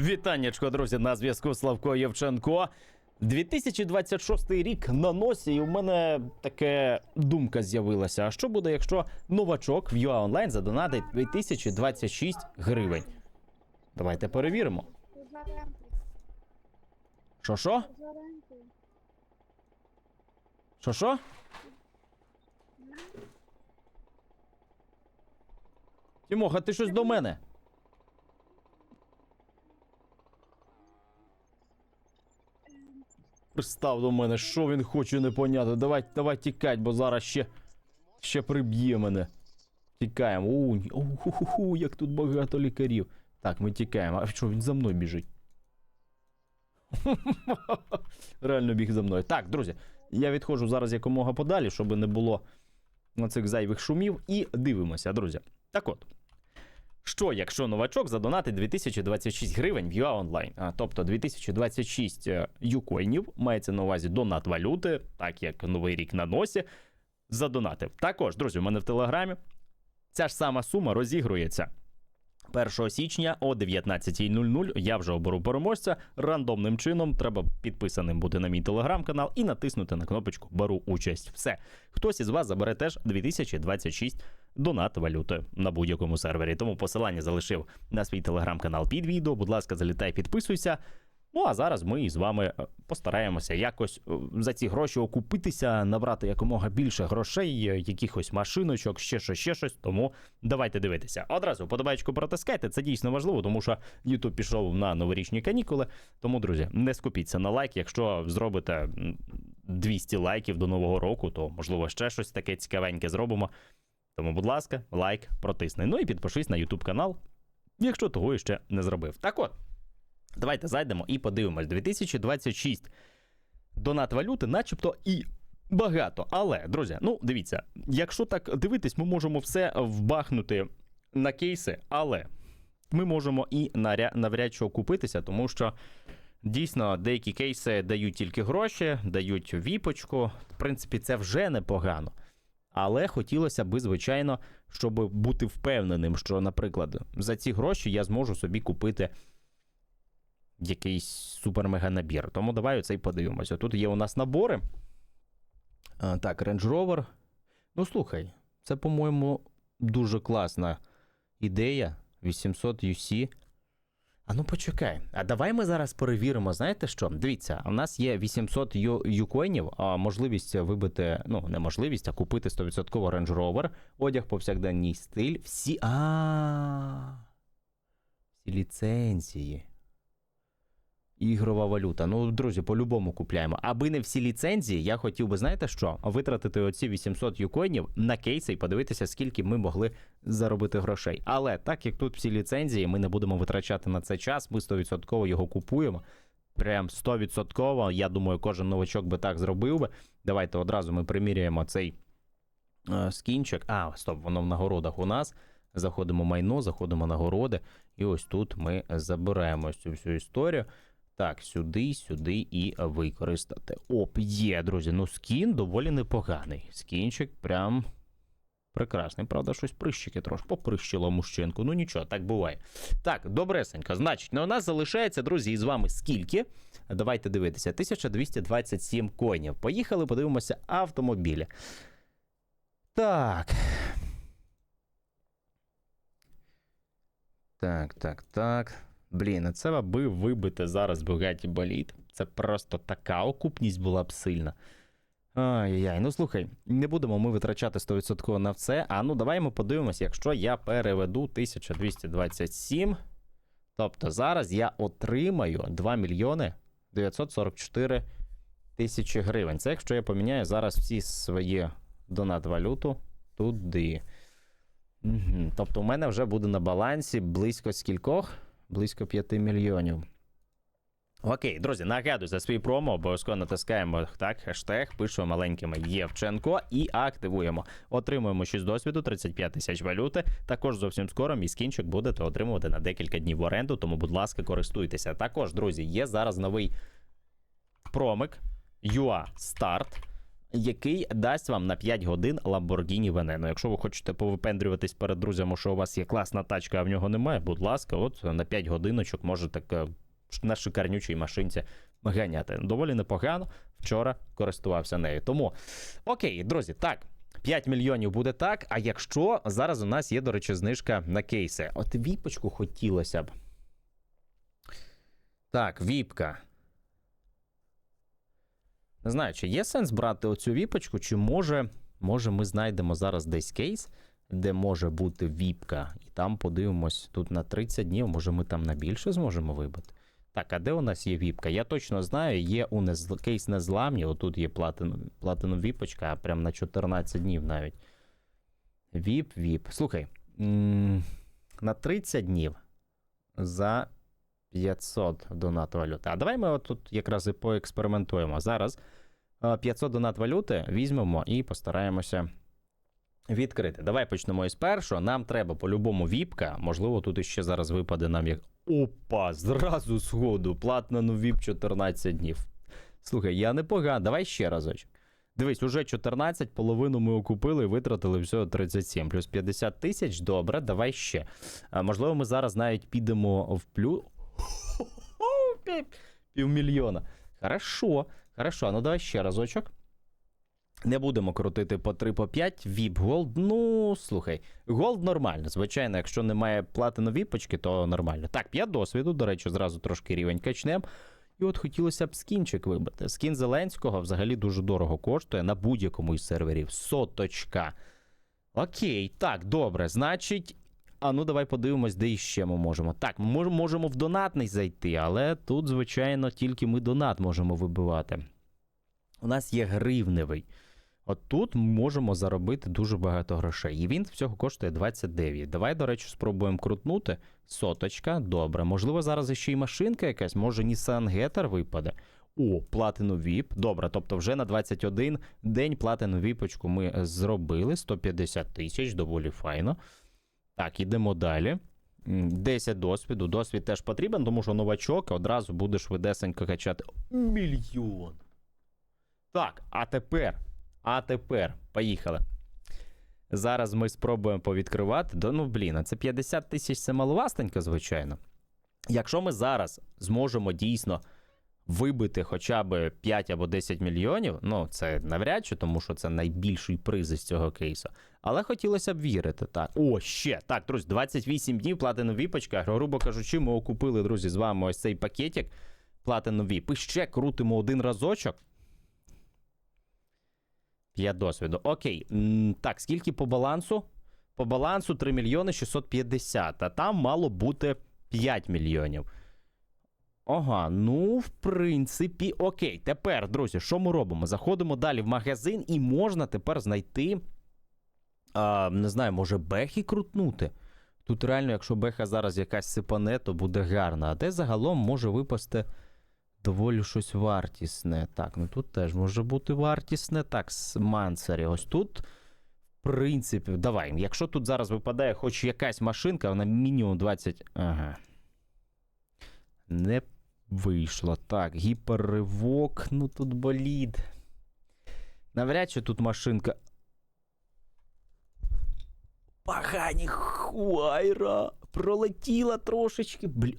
Вітаннячко, друзі, на зв'язку Славко Євченко. 2026 рік на носі, і у мене таке думка з'явилася. А що буде, якщо новачок в UA Online задонатить 2026 гривень? Давайте перевіримо. Що що? Що що? Тімоха, ти щось до мене? Пристав до мене, що він хоче, непонятно. Давай, давай тікать, бо зараз ще, ще приб'є мене. Тікаємо. Ні- у, ху, ху, ху, як тут багато лікарів. Так, ми тікаємо. А що, він за мною біжить? Реально біг за мною. Так, друзі, я відходжу зараз якомога подалі, щоб не було на цих зайвих шумів. І дивимося, друзі. Так от. Що, якщо новачок задонатить 2026 гривень в UA? А, тобто 2026 е, юкоїнів, мається на увазі донат валюти, так як новий рік на носі, задонатив. Також, друзі, у мене в телеграмі ця ж сама сума розігрується. 1 січня о 19.00 я вже оберу переможця. Рандомним чином треба підписаним бути на мій телеграм-канал і натиснути на кнопочку Беру участь. Все. Хтось із вас забере теж 2026 донат валютою на будь-якому сервері. Тому посилання залишив на свій телеграм-канал під відео. Будь ласка, залітай, підписуйся. Ну а зараз ми з вами е, постараємося якось е, за ці гроші окупитися, набрати якомога більше грошей, е, якихось машиночок, ще щось, ще щось. Тому давайте дивитися. Одразу подобаєчку протискайте. Це дійсно важливо, тому що YouTube пішов на новорічні канікули. Тому, друзі, не скупіться на лайк. Якщо зробите 200 лайків до нового року, то можливо ще щось таке цікавеньке зробимо. Тому, будь ласка, лайк протисни. Ну і підпишись на YouTube канал, якщо того ще не зробив. Так от. Давайте зайдемо і подивимось. 2026 донат валюти, начебто і багато. Але, друзі, ну дивіться, якщо так дивитись, ми можемо все вбахнути на кейси, але ми можемо і навряд чи окупитися, тому що дійсно деякі кейси дають тільки гроші, дають віпочку. В принципі, це вже непогано. Але хотілося би, звичайно, щоб бути впевненим, що, наприклад, за ці гроші я зможу собі купити якийсь супер-мега набір. Тому давай оцей подивимося. Тут є у нас набори. А, так, Range Rover. Ну, слухай, це, по-моєму, дуже класна ідея. 800 UC. А ну почекай. А давай ми зараз перевіримо. Знаєте що? Дивіться, у нас є 800 ю- юкоїнів, а можливість вибити, ну, не можливість, а купити 100% Range Rover, одяг повсякденний стиль, всі. А. Всі ліцензії. Ігрова валюта. Ну, друзі, по-любому купляємо. Аби не всі ліцензії, я хотів би, знаєте що? Витратити оці 800 юкоїнів на кейси і подивитися, скільки ми могли заробити грошей. Але так як тут всі ліцензії, ми не будемо витрачати на це час, ми 100% його купуємо. Прям 100%. Я думаю, кожен новачок би так зробив би. Давайте одразу ми приміряємо цей е, скінчик. А, стоп, воно в нагородах у нас. Заходимо в майно, заходимо в нагороди, і ось тут ми забираємо цю всю історію. Так, сюди, сюди і використати. Оп, є, друзі. Ну, скін доволі непоганий. Скінчик прям прекрасний. Правда, щось прищики трошки поприщило мужчинку. Ну нічого, так буває. Так, добресенько. Значить, ну, у нас залишається, друзі, із вами скільки? Давайте дивитися. 1227 коїнів. Поїхали, подивимося автомобілі. Так. Так, так, так. Блін, а це аби вибити зараз Bugatti боліт. Це просто така окупність була б сильна. Ай-яй, ну слухай, не будемо ми витрачати 100% на це. А ну давай ми подивимося, якщо я переведу 1227. Тобто зараз я отримаю 2 мільйони 944 тисячі гривень. Це якщо я поміняю зараз всі свої донат-валюту туди. Тобто у мене вже буде на балансі близько скількох? Близько 5 мільйонів. Окей, друзі, нагадую за свій промо, обов'язково натискаємо так, хештег, пишемо маленькими Євченко і активуємо. Отримуємо 6 досвіду, 35 тисяч валюти. Також зовсім скоро мій скінчик будете отримувати на декілька днів в оренду, тому, будь ласка, користуйтеся. Також, друзі, є зараз новий промик UA Start. Який дасть вам на 5 годин Lamborghini Veneno. Якщо ви хочете повипендрюватись перед друзями, що у вас є класна тачка, а в нього немає, будь ласка, от на 5 годиночок можете на шикарнючій машинці ганяти. Доволі непогано. Вчора користувався нею. Тому окей, друзі, так. 5 мільйонів буде так. А якщо зараз у нас є, до речі, знижка на кейси. От віпочку хотілося б. Так, віпка. Не знаю, чи є сенс брати оцю віпочку, чи може, може ми знайдемо зараз десь кейс, де може бути віпка, і там подивимось тут на 30 днів, може ми там на більше зможемо вибити. Так, а де у нас є віпка? Я точно знаю, є у нез... кейс незламні, отут є платину, віпочка, а прям на 14 днів навіть. Віп, віп. Слухай, на 30 днів за 500 донат валюти. А давай ми от тут якраз і поекспериментуємо. Зараз е, 500 донат валюти візьмемо і постараємося відкрити. Давай почнемо із першого. Нам треба по-любому віпка. Можливо, тут іще зараз випаде нам як. Опа! Зразу сходу. Платна ну віп 14 днів. Слухай, я непогано. Давай ще разочок. Дивись, уже 14, половину ми окупили і витратили всього 37. Плюс 50 тисяч. Добре, давай ще. А, можливо, ми зараз навіть підемо в плюс. Півмільйона. Хорошо, хорошо. Ну давай ще разочок. Не будемо крутити по 3 по 5. VIP Gold. Ну, слухай, Gold нормально. Звичайно, якщо немає платину віпочки, то нормально. Так, 5 досвіду, до речі, зразу трошки рівень качнем. І от хотілося б скінчик вибрати. Скін Зеленського взагалі дуже дорого коштує на будь-якому із серверів. Соточка. Окей, так, добре. Значить. А ну давай подивимось, де іще ми можемо. Так, ми можемо в донатний зайти, але тут, звичайно, тільки ми донат можемо вибивати. У нас є гривневий. От тут можемо заробити дуже багато грошей. І він всього коштує 29. Давай, до речі, спробуємо крутнути. Соточка, добре. Можливо, зараз іще й машинка якась, може Nissan Getter випаде. О, платину VIP. Добре, тобто вже на 21 день платину віпочку ми е, зробили. 150 тисяч, доволі файно. Так, ідемо далі. М, 10 досвіду. Досвід теж потрібен, тому що новачок одразу буде швидесенько качати. Мільйон. Так, а тепер. А тепер. Поїхали. Зараз ми спробуємо повідкривати. Да, ну, блін, а це 50 тисяч це маловастенько, звичайно. Якщо ми зараз зможемо дійсно вибити хоча б 5 або 10 мільйонів, ну це навряд чи, тому що це найбільший приз із цього кейсу. Але хотілося б вірити, так. О, ще. Так, друзі, 28 днів платину віпочка. Грубо кажучи, ми окупили, друзі, з вами ось цей пакетик платину віп. І ще крутимо один разочок. 5 досвіду. Окей. Так, скільки по балансу? По балансу 3 мільйони 650, а там мало бути 5 мільйонів. Ага, ну, в принципі, окей. Тепер, друзі, що ми робимо? Заходимо далі в магазин і можна тепер знайти. А, не знаю, може, бехи крутнути. Тут реально, якщо беха зараз якась сипане, то буде гарно. А де загалом може випасти доволі щось вартісне. Так, ну тут теж може бути вартісне. Так, з мансері. Ось тут. В принципі, давай. Якщо тут зараз випадає хоч якась машинка, вона мінімум 20. Ага. Не вийшло. Так, гіперривок. Ну тут болід. Навряд чи тут машинка. Погані хуайра. Пролетіла трошечки. Бля.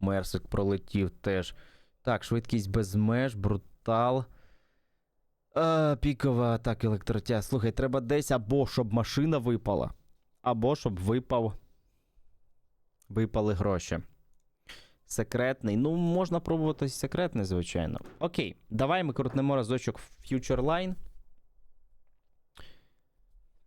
Мерсик пролетів теж. Так, швидкість без меж, брутал. А, пікова атака електротяг. Слухай, треба десь або щоб машина випала, або щоб випав. Випали гроші. Секретний. Ну, можна пробувати секретний, звичайно. Окей, давай ми крутнемо разочок в Future Line.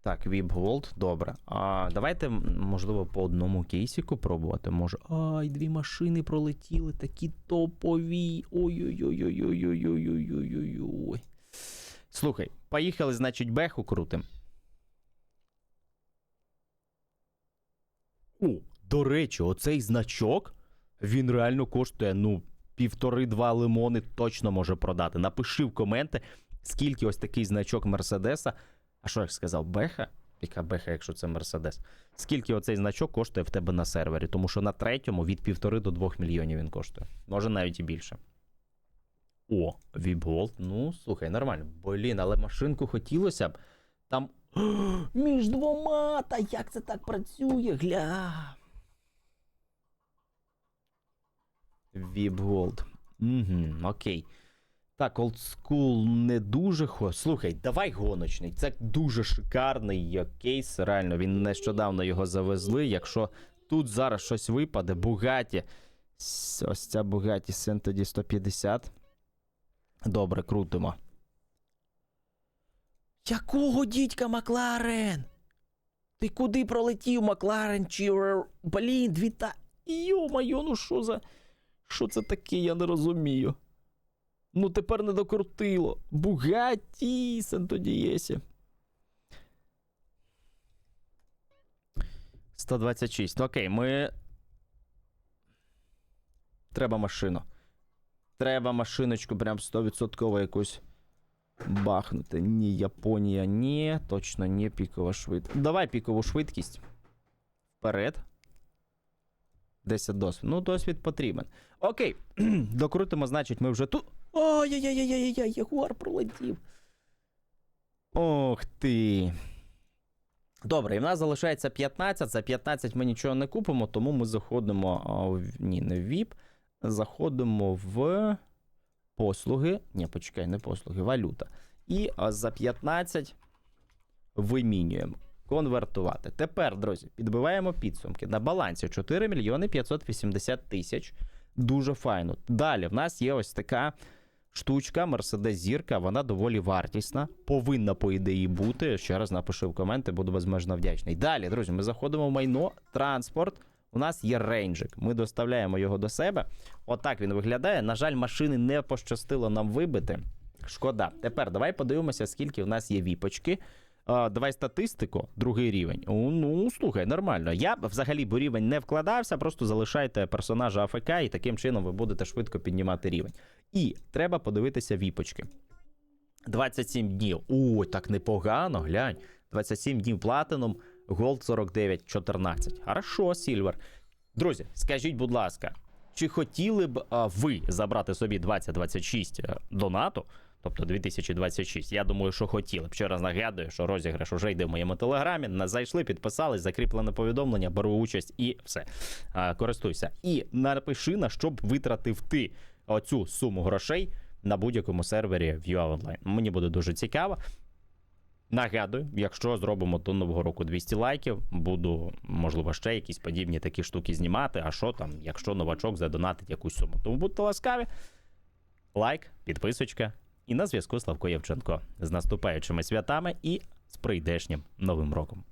Так, VIP Gold, добре. А, давайте, можливо, по одному кейсіку пробувати. Може. Ай, дві машини пролетіли, такі топові. Ой-ой-ой-ой-ой-ой-ой-ой-ой-ой. Слухай, поїхали, значить, беху крутим. О, до речі, оцей значок, він реально коштує, ну, півтори-два лимони точно може продати. Напиши в коменти, скільки ось такий значок Мерседеса. А що я сказав? Беха? Яка беха, якщо це Мерседес? Скільки оцей значок коштує в тебе на сервері? Тому що на третьому від півтори до двох мільйонів він коштує. Може навіть і більше. О, Вібголд. Ну, слухай, нормально. Блін, але машинку хотілося б. Там. Між двома! Та як це так працює? Гля. Вібголд. Угу, окей. Так, олдскул не дуже хо. Слухай, давай гоночний. Це дуже шикарний кейс. Реально, він нещодавно його завезли. Якщо тут зараз щось випаде, Бугаті. Ось ця Бугаті Сентоді 150. Добре, крутимо. Якого дідька Макларен? Ти куди пролетів, Макларен? Чи... Блін, дві та. Йо-моє, ну що за. Що це таке, я не розумію. Ну, тепер не докрутило. Бугаті Сентодієсі. 126. Окей, ми. Треба машину. Треба машиночку прям 100% якусь бахнути. Ні, Японія, ні, точно не пікова швидкість. Давай пікову швидкість. Вперед. 10 досвід. Ну, досвід потрібен. Окей. Докрутимо, значить, ми вже тут. Ой-яй-яй-яй-яй, Ягуар пролетів. Ох ти. Добре, і в нас залишається 15. За 15 ми нічого не купимо, тому ми заходимо. в- Ні, не в VIP. Заходимо в послуги. Ні, почекай, не послуги, валюта. І за 15 вимінюємо. Конвертувати. Тепер, друзі, підбиваємо підсумки. На балансі 4 мільйони 580 тисяч. Дуже файно. Далі в нас є ось така штучка, Mercedes Зірка, вона доволі вартісна. Повинна, по ідеї, бути. Ще раз напишу в коменти, буду безмежно вдячний. Далі, друзі, ми заходимо в майно, транспорт. У нас є рейнджик. Ми доставляємо його до себе. Отак він виглядає. На жаль, машини не пощастило нам вибити. Шкода. Тепер давай подивимося, скільки в нас є віпочки. Давай статистику, другий рівень. Ну, слухай, нормально. Я взагалі б у рівень не вкладався, просто залишайте персонажа АФК, і таким чином ви будете швидко піднімати рівень. І треба подивитися віпочки. 27 днів. Ой, так непогано, глянь. 27 днів платином, голд 49, 14. Хорошо, Сільвер. Друзі, скажіть, будь ласка, чи хотіли б а, ви забрати собі 2026 е, донату? Тобто 2026. Я думаю, що хотіли б. Ще раз нагадую, що розіграш уже йде в моєму телеграмі. На- Зайшли, підписались, закріплене повідомлення, беру участь і все. Користуйся. І напиши на що б витратив ти оцю суму грошей на будь-якому сервері View Online. Мені буде дуже цікаво. Нагадую, якщо зробимо до нового року 200 лайків, буду, можливо, ще якісь подібні такі штуки знімати. А що там, якщо новачок задонатить якусь суму? Тому будьте ласкаві. Лайк, підписочка. І на зв'язку Славко Євченко з наступаючими святами і з прийдешнім новим роком.